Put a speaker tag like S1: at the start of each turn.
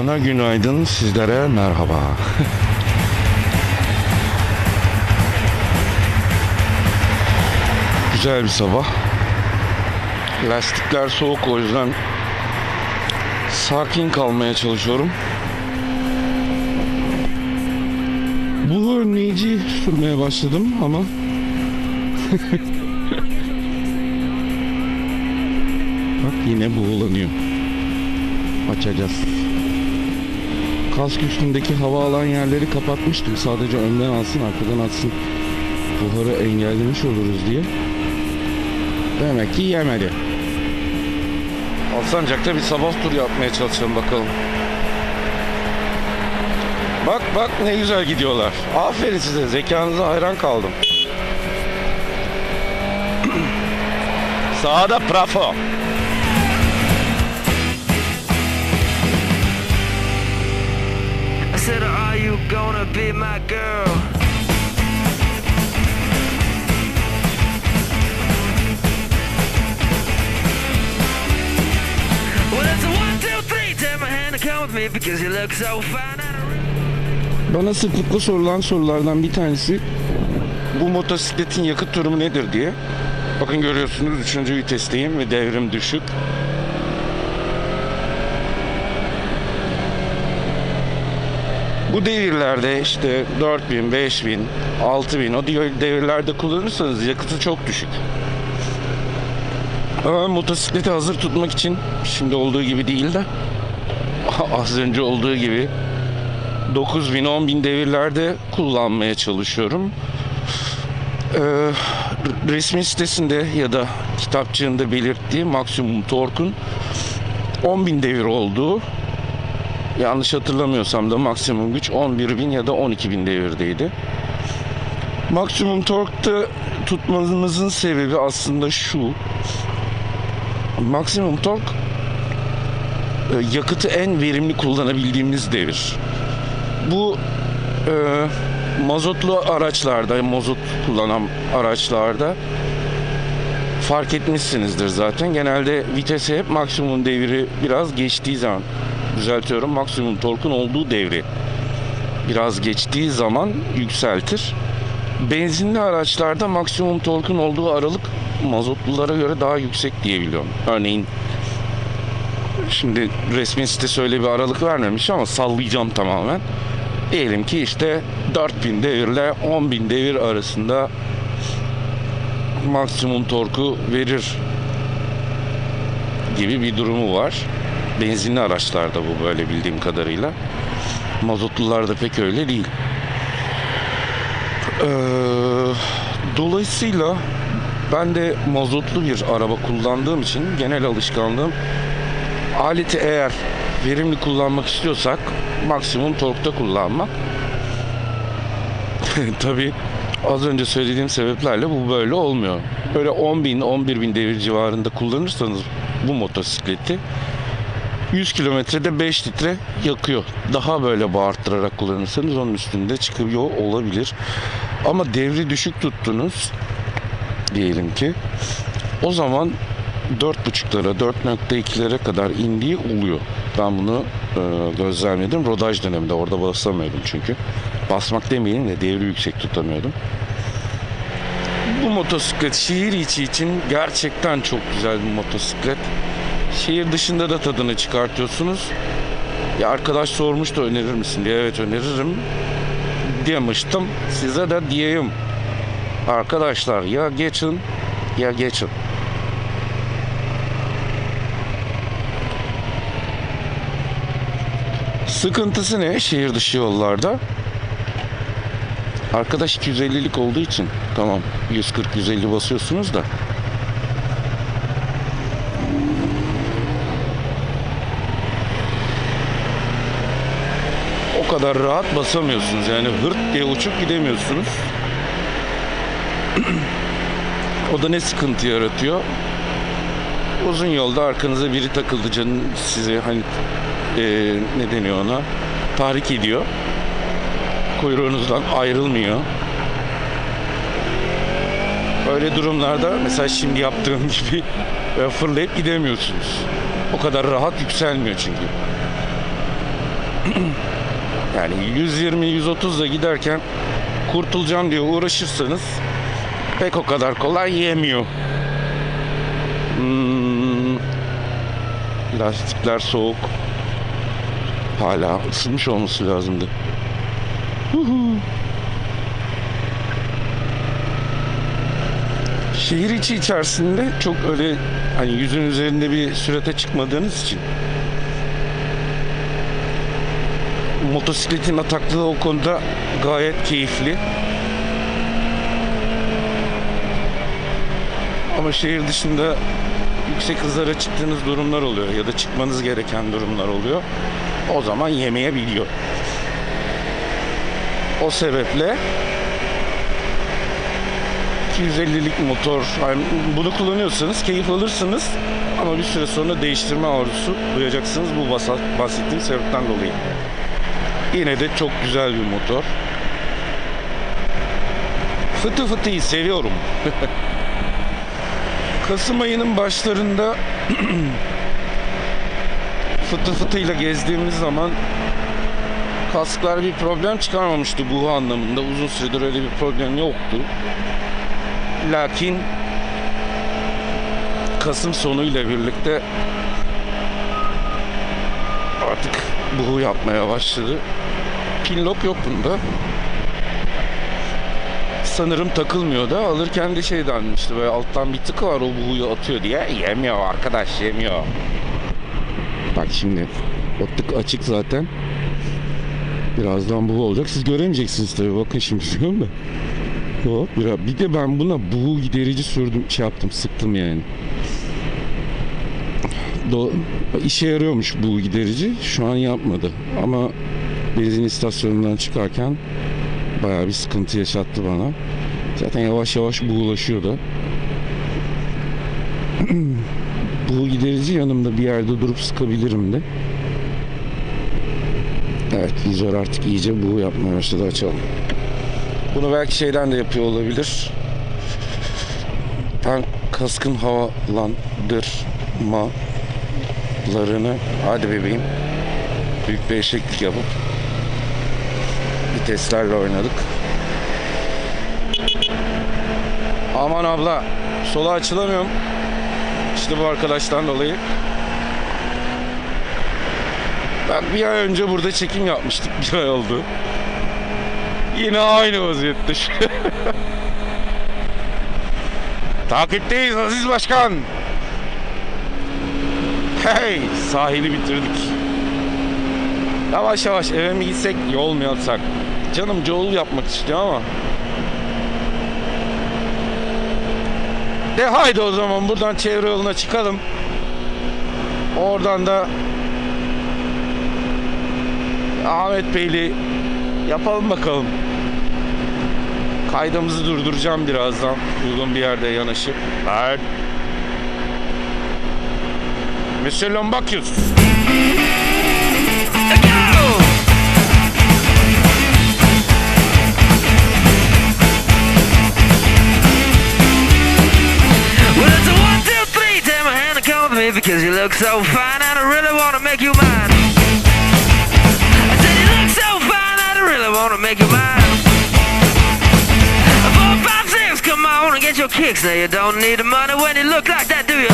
S1: Bana günaydın, sizlere merhaba. Güzel bir sabah. Lastikler soğuk o yüzden sakin kalmaya çalışıyorum. Bu önleyici sürmeye başladım ama Bak yine buğulanıyor. Açacağız. Kask üstündeki hava alan yerleri kapatmıştım. Sadece önden alsın, arkadan atsın. Buharı engellemiş oluruz diye. Demek ki yemedi. Alsancak'ta bir sabah tur yapmaya çalışalım bakalım. Bak bak ne güzel gidiyorlar. Aferin size. Zekanıza hayran kaldım. Sağda Prafo.
S2: I said, Are you gonna be my girl?
S1: Bana sıklıkla sorulan sorulardan bir tanesi bu motosikletin yakıt durumu nedir diye. Bakın görüyorsunuz 3. vitesteyim ve devrim düşük. Bu devirlerde işte 4000, 5000, 6000 o devirlerde kullanırsanız yakıtı çok düşük. Ama motosikleti hazır tutmak için şimdi olduğu gibi değil de az önce olduğu gibi 9000 10000 devirlerde kullanmaya çalışıyorum. Ee, resmi sitesinde ya da kitapçığında belirttiği maksimum torkun 10.000 devir olduğu yanlış hatırlamıyorsam da maksimum güç 11.000 ya da 12.000 devirdeydi. Maksimum torkta tutmamızın sebebi aslında şu. Maksimum tork yakıtı en verimli kullanabildiğimiz devir. Bu e, mazotlu araçlarda, mazot kullanan araçlarda fark etmişsinizdir zaten. Genelde vitesi hep maksimum devri biraz geçtiği zaman düzeltiyorum maksimum torkun olduğu devri biraz geçtiği zaman yükseltir. Benzinli araçlarda maksimum torkun olduğu aralık mazotlulara göre daha yüksek diyebiliyorum. Örneğin Şimdi resmi sitesi öyle bir aralık vermemiş ama sallayacağım tamamen. Diyelim ki işte 4000 devirle 10.000 devir arasında maksimum torku verir gibi bir durumu var. Benzinli araçlarda bu böyle bildiğim kadarıyla. Mazotlularda pek öyle değil. Ee, dolayısıyla ben de mazotlu bir araba kullandığım için genel alışkanlığım aleti eğer verimli kullanmak istiyorsak maksimum torkta kullanmak. Tabi az önce söylediğim sebeplerle bu böyle olmuyor. Böyle 10 bin 11 bin devir civarında kullanırsanız bu motosikleti 100 kilometrede 5 litre yakıyor. Daha böyle bağırttırarak kullanırsanız onun üstünde çıkıyor olabilir. Ama devri düşük tuttunuz diyelim ki o zaman 4.5'lara 4.2'lere kadar indiği oluyor. Ben bunu e, gözlemledim. Rodaj döneminde orada basamıyordum çünkü. Basmak demeyelim de devri yüksek tutamıyordum. Bu motosiklet şehir içi için gerçekten çok güzel bir motosiklet. Şehir dışında da tadını çıkartıyorsunuz. Ya arkadaş sormuş da önerir misin diye. Evet öneririm. Demiştim. Size de diyeyim. Arkadaşlar ya geçin ya geçin. Sıkıntısı ne şehir dışı yollarda? Arkadaş 250'lik olduğu için tamam 140-150 basıyorsunuz da o kadar rahat basamıyorsunuz. Yani hırt diye uçup gidemiyorsunuz. o da ne sıkıntı yaratıyor? Uzun yolda arkanıza biri takıldı canın size hani eee ne deniyor ona? Tahrik ediyor. Kuyruğunuzdan ayrılmıyor. Öyle durumlarda mesela şimdi yaptığım gibi e, fırlayıp gidemiyorsunuz. O kadar rahat yükselmiyor çünkü. Yani 120-130 ile giderken kurtulacağım diye uğraşırsanız pek o kadar kolay yemiyor. Lastikler soğuk. Hala ısınmış olması lazımdı. Şehir içi içerisinde çok öyle hani yüzün üzerinde bir sürate çıkmadığınız için motosikletin ataklığı o konuda gayet keyifli. Ama şehir dışında yüksek hızlara çıktığınız durumlar oluyor ya da çıkmanız gereken durumlar oluyor. O zaman yemeyebiliyor. O sebeple 250'lik motor yani bunu kullanıyorsanız keyif alırsınız ama bir süre sonra değiştirme arzusu duyacaksınız bu bahsettiğim sebepten dolayı. Yine de çok güzel bir motor. Fıtı fıtıyı seviyorum. Kasım ayının başlarında fıtı fıtıyla gezdiğimiz zaman kasklar bir problem çıkarmamıştı bu anlamında. Uzun süredir öyle bir problem yoktu. Lakin Kasım sonuyla birlikte artık buhu yapmaya başladı. Pinlock yok bunda. Sanırım takılmıyor da alırken de şey denmişti böyle alttan bir tık var o buhuyu atıyor diye yemiyor arkadaş yemiyor. Bak şimdi o tık açık zaten. Birazdan buhu olacak. Siz göremeyeceksiniz tabii bakın şimdi diyorum da. Hop, biraz. Bir de ben buna buğu giderici sürdüm, şey yaptım, sıktım yani. Do işe yarıyormuş buğu giderici. Şu an yapmadı. Ama benzin istasyonundan çıkarken bayağı bir sıkıntı yaşattı bana. Zaten yavaş yavaş buğulaşıyor da. buğu giderici yanımda bir yerde durup sıkabilirim de. Evet, vizör artık iyice buğu yapmaya başladı. Açalım. Bunu belki şeyden de yapıyor olabilir. Ben kaskın havalandırmalarını hadi bebeğim büyük bir eşeklik yapıp viteslerle oynadık. Aman abla sola açılamıyorum. İşte bu arkadaştan dolayı. Bak bir ay önce burada çekim yapmıştık. Bir ay oldu. Yine aynı vaziyette. Takipteyiz Aziz Başkan. Hey sahili bitirdik. Yavaş yavaş eve mi gitsek yol mu yapsak? Canım yol yapmak istiyor ama. De haydi o zaman buradan çevre yoluna çıkalım. Oradan da Ahmet Beyli yapalım bakalım. Kaydımızı durduracağım birazdan uygun bir yerde yanaşıp. Ben Monsieur Lombakius.
S2: Because you look so fine and I really want to make you mine. I said you look so fine and I really want to make you mine. Four, five, six, come on and get your kicks. Now you don't need the money when you look like that, do you?